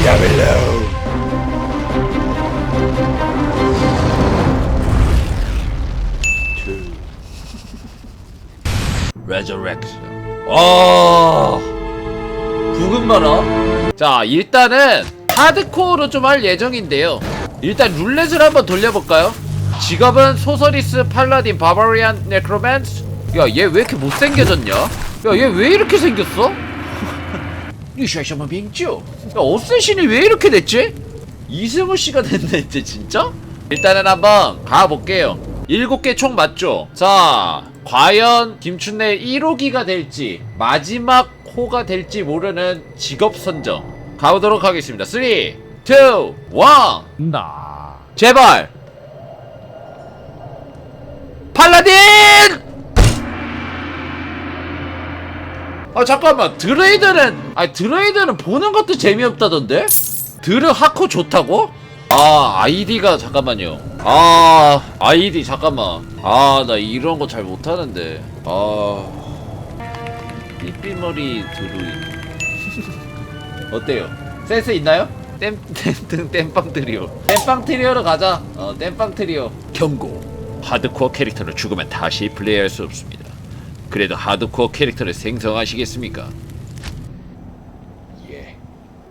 디아블로 레저렉션 아 부금 봐라 자 일단은 하드코어로 좀 할 예정인데요. 일단 룰렛을 한번 돌려볼까요? 직업은 소서리스 팔라딘 바바리안 네크로맨스? 야얘 왜 이렇게 못생겨졌냐? 야 얘 왜 이렇게 생겼어? 이 샤샤마 빙쭈 야 어쌔신이 왜 이렇게 됐지? 이승우 씨가 됐네 이제 진짜? 일단은 한번 가볼게요. 일곱 개총 맞죠? 자 과연 김춘래 1호기가 될지 마지막 호가 될지 모르는 직업 선정. 가보도록 하겠습니다. 3 2 1 나. 제발! 팔라딘! 아 잠깐만. 드레이드는 아 드레이드는 보는 것도 재미없다던데? 드르 하코 좋다고? 아 아이디가 잠깐만요. 아 아이디 잠깐만. 아 나 이런 거 잘 못하는데. 아 삐삐머리 드루이 어때요? 센스 있나요? 땜, 땜, 땜빵 트리오. 땜빵 트리오로 가자. 어 땜빵 트리오. 경고. 하드코어 캐릭터를 죽으면 다시 플레이할 수 없습니다. 그래도 하드코어 캐릭터를 생성하시겠습니까?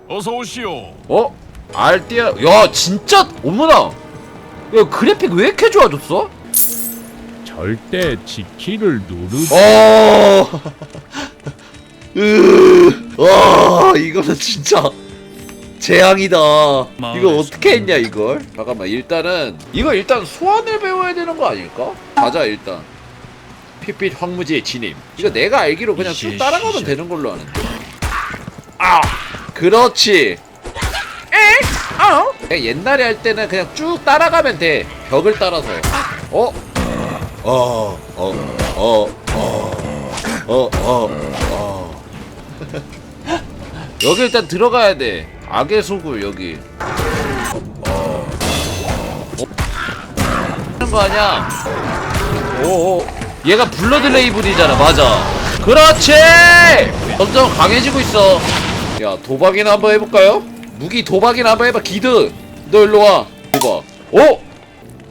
예 어서 오시오. 어? 알띠아 야 진짜 어머나 야 그래픽 왜 이렇게 좋아졌어? 절대 지키를 누르지. 어. 으, 와 이거는 진짜 재앙이다. 이거 어떻게 했냐 이걸? 잠깐만 일단은 이거 일단 소환을 배워야 되는 거 아닐까? 가자 일단. 핏빛 황무지의 진임. 이거 내가 알기로 그냥 쭉 따라가면 되는 걸로 아는데. 아, 그렇지. 에? 어? 옛날에 할 때는 그냥 쭉 따라가면 돼. 벽을 따라서. 어? 어, 어, 어, 어, 어, 어, 어. 여기 일단 들어가야 돼. 악의 소굴 여기. 어. 하는 거 아니야? 오, 오. 얘가 블러드 레이블이잖아, 맞아. 그렇지! 점점 강해지고 있어. 야, 도박이나 한번 해볼까요? 무기 도박이나 한번 해봐, 기드. 너 일로 와. 도박. 오!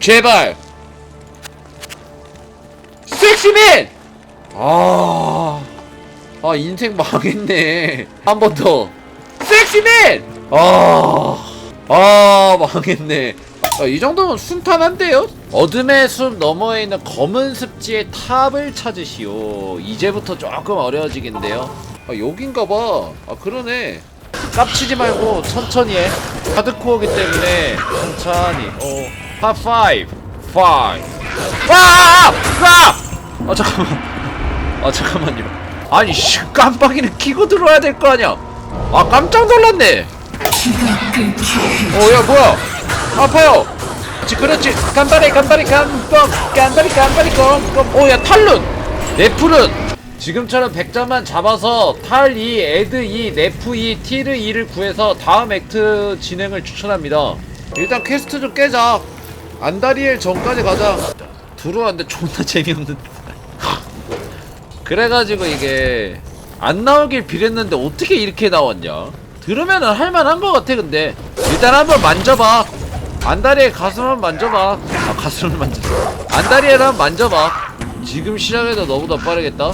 제발! 섹시맨! 아, 아 인생 망했네. 한 번 더. 섹시맨! 아, 아 망했네. 아, 이 정도면 순탄한데요? 어둠의 숲 너머에 있는 검은 습지의 탑을 찾으시오. 이제부터 조금 어려워지겠는데요. 아 여긴가봐. 아 그러네. 깝치지 말고 천천히 해. 하드코어기 때문에 천천히. 어. 탑 5. 5. 와! 와! 아 잠깐만. 아 잠깐만요. 아니 씨 깜빡이는 키고 들어와야 될 거 아니야. 아 깜짝 놀랐네. 어야 뭐야? 아파요. 그렇지 그렇지. 간발이 간발이 간뻥 간발이 간발이 껌껌. 오야 탈룬. 네풀은 지금처럼 100점만 잡아서 탈 2, 에드 2, 네프 2, 티르 2를 구해서 다음 액트 진행을 추천합니다. 일단 퀘스트 좀 깨자. 안다리엘 전까지 가자. 들어왔는데 존나 재미없는. 그래가지고 이게 안 나오길 빌했는데 어떻게 이렇게 나왔냐? 들으면은 할만한 것 같아 근데 일단 한번 만져봐. 안다리의 가슴 한번 만져봐. 아 가슴을 만졌어. 안다리를 한번 만져봐. 지금 시작해도 너보다 빠르겠다.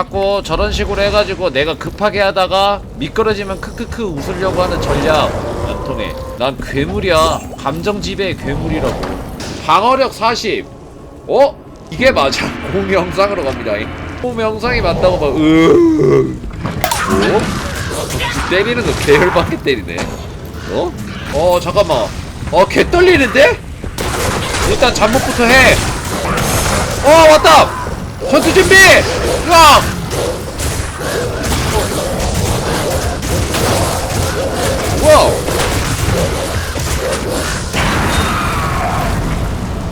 자꾸 저런 식으로 해가지고 내가 급하게 하다가 미끄러지면 크크크 웃으려고 하는 전략 안 통해. 난 괴물이야. 감정 지배의 괴물이라고. 방어력 40. 어? 이게 맞아. 공영상으로 갑니다. 공영상이 맞다고 막 으. 어? 때리는 거 계열받게 때리네. 어? 어 잠깐만. 어 개 떨리는데? 일단 잠복부터 해. 어 왔다. 전투 준비. 으악. 와우.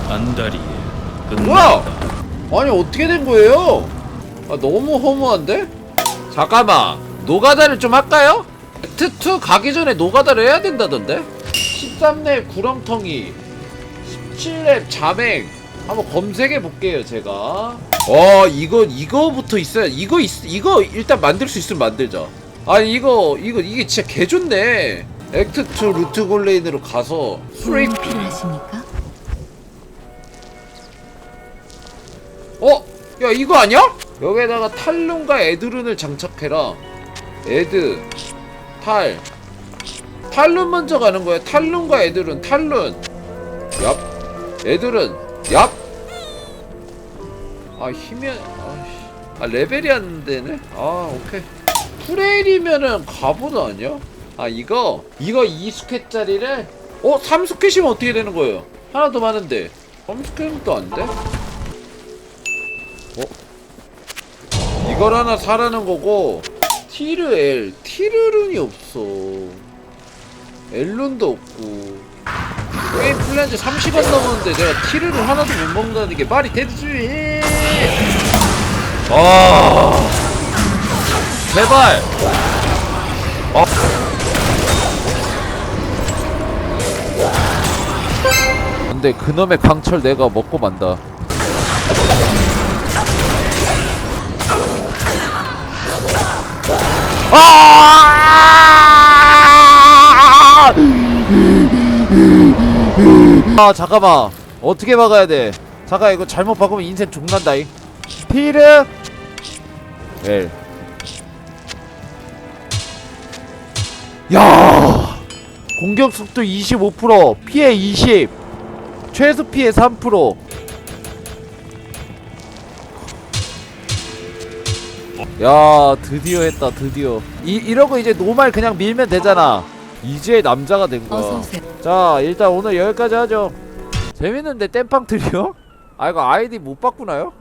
안다리에 뭐야? 아니 어떻게 된 거예요? 아 너무 허무한데? 잠깐만 노가다를 좀 할까요? 액트2 가기 전에 노가다를 해야 된다던데? 13렙 구렁텅이 17렙 자맹 한번 검색해 볼게요 제가 어 이거 이거부터 있어야 이거 있 이거 일단 만들 수 있으면 만들자. 아니 이거 이거 이게 진짜 개 좋네. 액트 2 루트 골레인으로 가서. 도움이 필요하십니까? 어? 야 이거 아니야? 여기에다가 탈룬과 에드룬을 장착해라. 에드 탈. 탈룬 먼저 가는 거야. 탈룬과 에드룬 탈룬 얍. 에드룬 얍 아 힘이 아이씨. 아 레벨이 안 되네 아 오케이 프레일이면은 갑옷 아니야? 아 이거 이거 2스켓짜리를 어? 3스켓이면 어떻게 되는 거예요? 하나 더 많은데 3스켓은 또 안 돼? 이걸 하나 사라는 거고 티르 L 티르룬이 없어 엘룬도 없고 게임 플랜지 30원 넘었는데 내가 티르를 하나도 못 먹는다는 게 말이 되지 아. 제발. 아. 근데 그놈의 강철 내가 먹고 만다. 아! 아 잠깐만. 어떻게 막아야 돼 잠깐 이거 잘못 박으면 인생 죽는다잉. 피르 L 야! 공격 속도 25% 피해 20 최소 피해 3%야 드디어 했다 드디어. 이, 이러고 이제 노말 그냥 밀면 되잖아. 이제 남자가 된 거야. 자 일단 오늘 여기까지 하죠. 재밌는데 땜빵 트리오? 아 이거 아이디 못 바꾸나요?